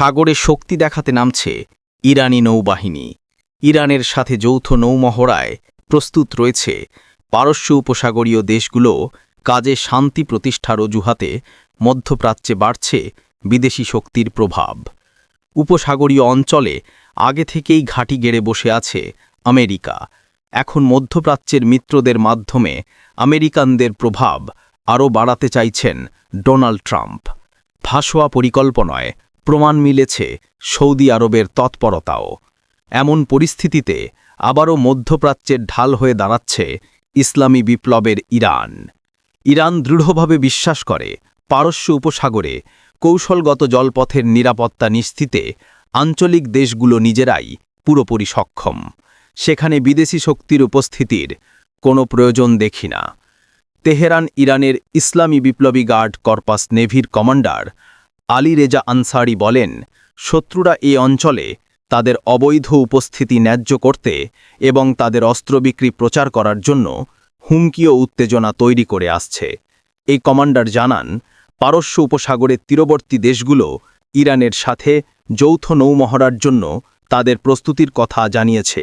সাগরে শক্তি দেখাতে নামছে ইরানি নৌবাহিনী। ইরানের সাথে যৌথ নৌমহড়ায় প্রস্তুত রয়েছে পারস্য উপসাগরীয় দেশগুলো। কাজে শান্তি প্রতিষ্ঠার অজুহাতে মধ্যপ্রাচ্যে বাড়ছে বিদেশি শক্তির প্রভাব। উপসাগরীয় অঞ্চলে আগে থেকেই ঘাঁটি গেড়ে বসে আছে আমেরিকা। এখন মধ্যপ্রাচ্যের মিত্রদের মাধ্যমে আমেরিকানদের প্রভাব আরও বাড়াতে চাইছেন ডোনাল্ড ট্রাম্প। ফাঁসোয়া পরিকল্পনায় প্রমাণ মিলেছে সৌদি আরবের তৎপরতাও। এমন পরিস্থিতিতে আবারও মধ্যপ্রাচ্যের ঢাল হয়ে দাঁড়াচ্ছে ইসলামী বিপ্লবের ইরান। ইরান দৃঢ়ভাবে বিশ্বাস করে, পারস্য উপসাগরে কৌশলগত জলপথের নিরাপত্তা নিশ্চিতে আঞ্চলিক দেশগুলো নিজেরাই পুরোপুরি সক্ষম। সেখানে বিদেশি শক্তির উপস্থিতির কোনো প্রয়োজন দেখি না। তেহরান ইরানের ইসলামী বিপ্লবী গার্ড কর্পাস নেভির কমান্ডার আলী রেজা আনসারি বলেন, শত্রুরা এই অঞ্চলে তাদের অবৈধ উপস্থিতি ন্যায্য করতে এবং তাদের অস্ত্র বিক্রি প্রচার করার জন্য হুমকি ও উত্তেজনা তৈরি করে আসছে। এই কমান্ডার জানান, পারস্য উপসাগরের তীরবর্তী দেশগুলো ইরানের সাথে যৌথ নৌমহড়ার জন্য তাদের প্রস্তুতির কথা জানিয়েছে।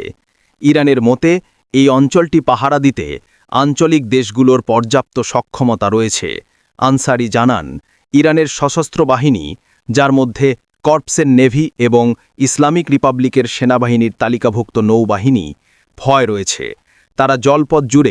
ইরানের মতে, এই অঞ্চলটি পাহারা দিতে আঞ্চলিক দেশগুলোর পর্যাপ্ত সক্ষমতা রয়েছে। আনসারি জানান ইরানের সশস্ত্র বাহিনী, যার মধ্যে কর্পসের নেভি এবং ইসলামিক রিপাবলিকের সেনাবাহিনীর তালিকাভুক্ত নৌবাহিনী ভয় রয়েছে। তারা জলপথ জুড়ে